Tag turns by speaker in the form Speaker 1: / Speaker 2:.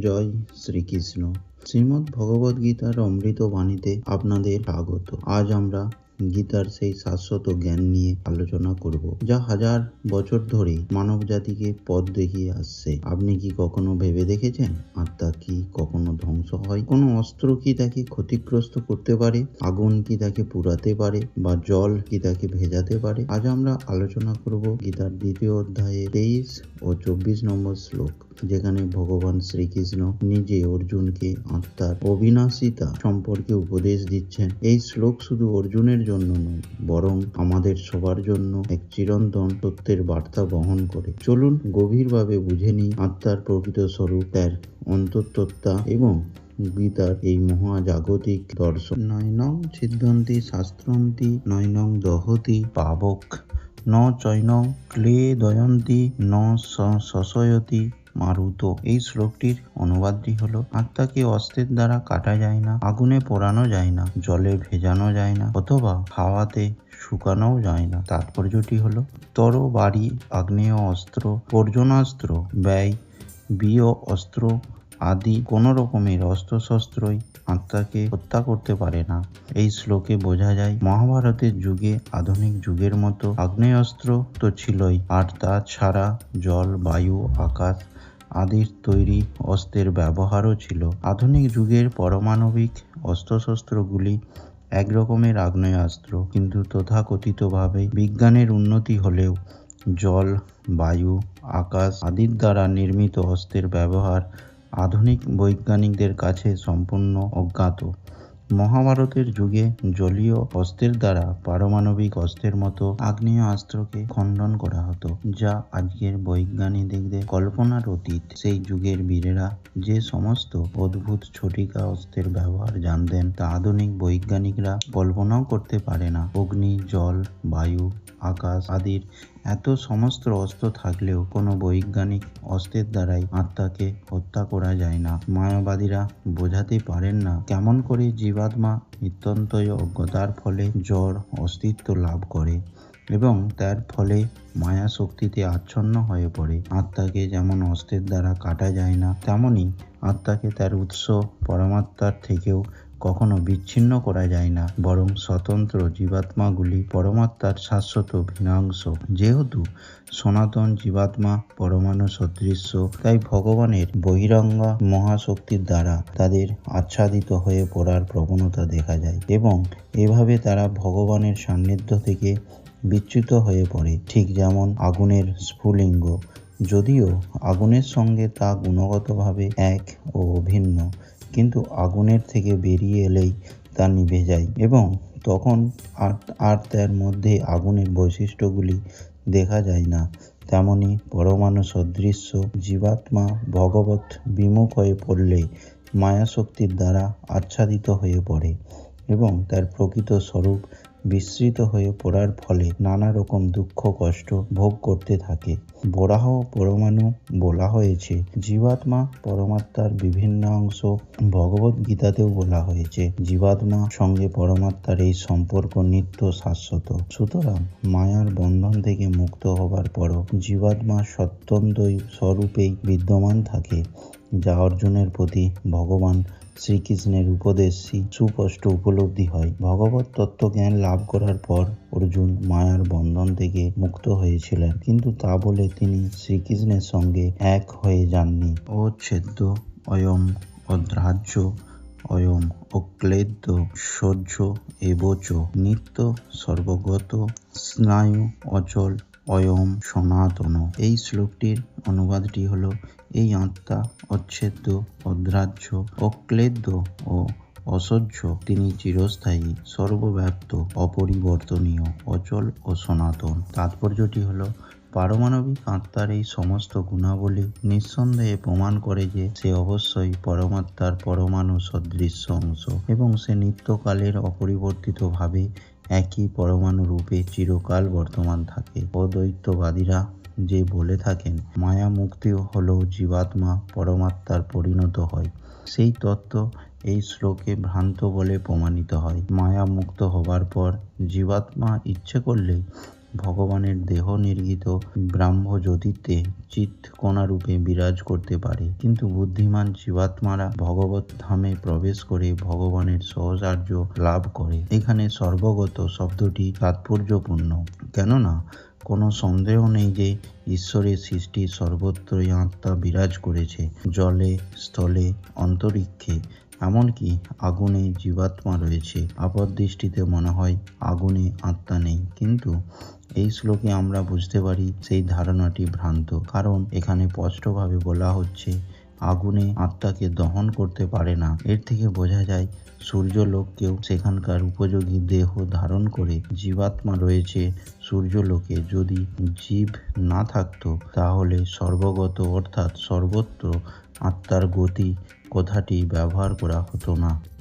Speaker 1: জয় শ্রীকৃষ্ণ। শ্রীমদ্ ভগবদ গীতার অমৃত বাণীতে আপনাদের স্বাগত। আজ আমরা গীতার সেই শাশ্বত জ্ঞান নিয়ে আলোচনা করব, যা হাজার বছর ধরে মানব জাতিকে পথ দেখিয়ে আসছে। আপনি কি কখনো ভেবে দেখেছেন? আত্মা কি কখনো ধ্বংস হয়? কোনো অস্ত্র কি তাকে ক্ষতিগ্রস্ত করতে পারে? আগুন কি তাকে পুড়াতে পারে? বা জল কি তাকে ভেজাতে পারে? আজ আমরা আলোচনা করব গীতার দ্বিতীয় অধ্যায়ে তেইশ ও চব্বিশ নম্বর শ্লোক। যেখানে ভগবান শ্রীকৃষ্ণ নিজে অর্জুনকে, আত্মার অবিনাশিতা সম্পর্কে উপদেশ দিচ্ছেন। এই শ্লোক শুধু অর্জুনের জন্য নয়, বরং আমাদের সবার জন্য এক চিরন্তন সত্যের বার্তা বহন করে। চলুন গভীরভাবে বুঝে নিই আত্মার প্রকৃত স্বরূপ, তার অন্তঃতত্ত্বা এবং গীতার এই মহাজাগতিক দর্শন। নয়নং ছিদ্যন্তি শাস্ত্রন্তি নয় নং দহতি পাবক। ন চৈনং ক্লে দয়ন্তি ন স- শশয়তি। মারুত। এই শ্লোকটির অনুবাদটি হলো, আত্মাকে অস্ত্রের দ্বারা কাটা যায় না, আগুনে পোড়ানো যায় না, জলে ভেজানো যায় না, অথবা হাওয়াতে শুকানোও যায় না। তাৎপর্যটি হলো, তর, বাড়ি, আগ্নেয় অস্ত্র বর্জনাস্ত্র ব্যয়, বিয় অস্ত্র আদি কোনো রকমের অস্ত্রশস্ত্রই আত্মাকে হত্যা করতে পারে না। এই শ্লোকে বোঝা যায়, মহাভারতের যুগে, আধুনিক যুগের মতো আগ্নেয়াস্ত্র তো ছিলই, আর তা ছাড়া জল, বায়ু, আকাশ আদির তৈরি অস্ত্রের ব্যবহারও ছিল। আধুনিক যুগের পারমাণবিক অস্ত্রশস্ত্রগুলি এক রকমের আগ্নেয়াস্ত্র, কিন্তু তথাকথিতভাবে বিজ্ঞানের উন্নতি হলেও জল, বায়ু, আকাশ আদির দ্বারা নির্মিত অস্ত্রের ব্যবহার আধুনিক বৈজ্ঞানিকদের কাছে সম্পূর্ণ অজ্ঞাত। মহাভারতের যুগে জলীয় অস্ত্রের দ্বারা পারমাণবিক অস্ত্রের মতো আগ্নেয় অস্ত্রকে খণ্ডন করা হতো, যা আজকের বৈজ্ঞানিকদের কল্পনার অতীত। সেই যুগের বীরেরা যে সমস্ত অদ্ভুত ছটিকা অস্ত্রের ব্যবহার জানতেন, তা আধুনিক বৈজ্ঞানিকরা কল্পনাও করতে পারে না। অগ্নি, জল, বায়ু, আকাশ আদির এত সমস্ত অস্ত্র থাকলেও কোনো বৈজ্ঞানিক অস্ত্রের দ্বারাই আত্মাকে হত্যা করা যায় না। মায়াবাদীরা বোঝাতে পারেন না কেমন করে জীবাত্মা নিত্যন্তই অজ্ঞতার ফলে জ্বর, অস্তিত্ব লাভ করে এবং তার ফলে মায়া শক্তিতে আচ্ছন্ন হয়ে পড়ে। আত্মাকে যেমন অস্ত্রের দ্বারা কাটা যায় না, তেমনি আত্মাকে তার উৎস, পরমাত্মার থেকেও কখনো বিচ্ছিন্ন করা যায় না, বরং স্বতন্ত্র জীবাত্মাগুলি পরমাত্মার শাশ্বত ভিন্নাংশ যেহেতু সনাতন জীবাত্মা পরমাণু সদৃশ্য, তাই ভগবানের বহিরঙ্গ মহাশক্তির দ্বারা তাদের আচ্ছাদিত হয়ে পড়ার প্রবণতা দেখা যায় এবং এভাবে তারা ভগবানের সান্নিধ্য থেকে বিচ্যুত হয়ে পড়ে। ঠিক যেমন আগুনের স্ফুলিঙ্গ। যদিও আগুনের সঙ্গে তা গুণগতভাবে এক ও অভিন্ন কিন্তু আগুনের থেকে বেরিয়ে এলেই তা নিভে যায় এবং তখন আর তার মধ্যে আগুনের বৈশিষ্ট্যগুলি দেখা যায় না। তেমনি পরমাণু সদৃশ্য জীবাত্মা ভগবত বিমুখ হয়ে পড়লে মায়াশক্তির দ্বারা আচ্ছাদিত হয়ে পড়ে এবং তার প্রকৃত স্বরূপ বিস্মৃত হয়ে পড়ার ফলে নানা রকম দুঃখ, কষ্ট ভোগ করতে থাকে। বরাহ পরমাণু বলা হয়েছে। জীবাত্মা পরমাত্মার বিভিন্ন অংশ ভগবত গীতাতেও বলা হয়েছে। জীবাত্মা সঙ্গে পরমাত্মার এই সম্পর্ক নিত্য শাশ্বত। সুতরাং মায়ার বন্ধন থেকে মুক্ত হবার পরও জীবাত্মা সত্যন্তই স্বরূপেই বিদ্যমান থাকে। যা অর্জুনের প্রতি ভগবান শ্রীকৃষ্ণের উপদেশ সুস্পষ্ট উপলব্ধি হয়। ভগবত তত্ত্বজ্ঞান লাভ করার পর অর্জুন মায়ার বন্ধন থেকে মুক্ত হয়েছিলেন। কিন্তু তা বলে তিনি শ্রীকৃষ্ণের সঙ্গে এক হয়ে যাননি। অচ্ছেদ্য অয়ম অদ্রাহ্য অয়ম অক্লেদ্য সহ্য এবচ নিত্য সর্বগত স্নায়ু অচল অয়ম সনাতন। এই শ্লোকটির অনুবাদটি হল এই আত্মা অচ্ছেদ্য, অদ্রাহ্য, অক্লেদ্য ও অসহ্য। তিনি চিরস্থায়ী, সর্বব্যাপ্ত, অপরিবর্তনীয়, অচল ও সনাতন। তাৎপর্যটি হলো পারমাণবিক আত্মার এই সমস্ত গুণাবলী নিঃসন্দেহে প্রমাণ করে যে সে অবশ্যই পরমাত্মার পরমাণু সদৃশ্য অংশ এবং সে নিত্যকালের অপরিবর্তিতভাবে একই পরমাণু রূপে চিরকাল বর্তমান থাকে। অদ্বৈতবাদীরা যে বলে থাকেন, মায়া মুক্তি হলেও জীবাত্মা পরমাত্মার পরিণত হয়। সেই তত্ত্ব এই শ্লোকে ভ্রান্ত বলে প্রমাণিত হয়। মায়া মুক্ত হবার পর জীবাত্মা ইচ্ছে করলেই ভগবানের দেহ নির্গিত ব্রাহ্মজ্যোতিতে চিৎ কণারূপে বিরাজ করতে পারে। কিন্তু বুদ্ধিমান জীবাত্মারা ভগবত ধামে প্রবেশ করে ভগবানের সহচার্য লাভ করে। এখানে সর্বগত শব্দটি তাৎপর্যপূর্ণ। কেননা, কোনো সন্দেহ নেই যে ঈশ্বরের সৃষ্টি সর্বত্রই আত্মা বিরাজ করেছে। জলে, স্থলে, অন্তরিক্ষে এমনকি আগুনে জীবাত্মা রয়েছে। আপাত দৃষ্টিতে মনে হয় আগুনে আত্মা নেই। কিন্তু এই শ্লোকে আমরা বুঝতে পারি সেই ধারণাটি ভ্রান্ত। কারণ এখানে স্পষ্টভাবে বলা হচ্ছে, আগুনে আত্মাকে দহন করতে পারে না। এর থেকে বোঝা যায়, সূর্যলোককেও সেখানকার উপযোগী দেহ ধারণ করে জীবাত্মা রয়েছে সূর্যলোকে। যদি জীব না থাকতো, তাহলে সর্বগত অর্থাৎ সর্বত্র আত্মার গতি কথাটি ব্যবহার করা হতো না।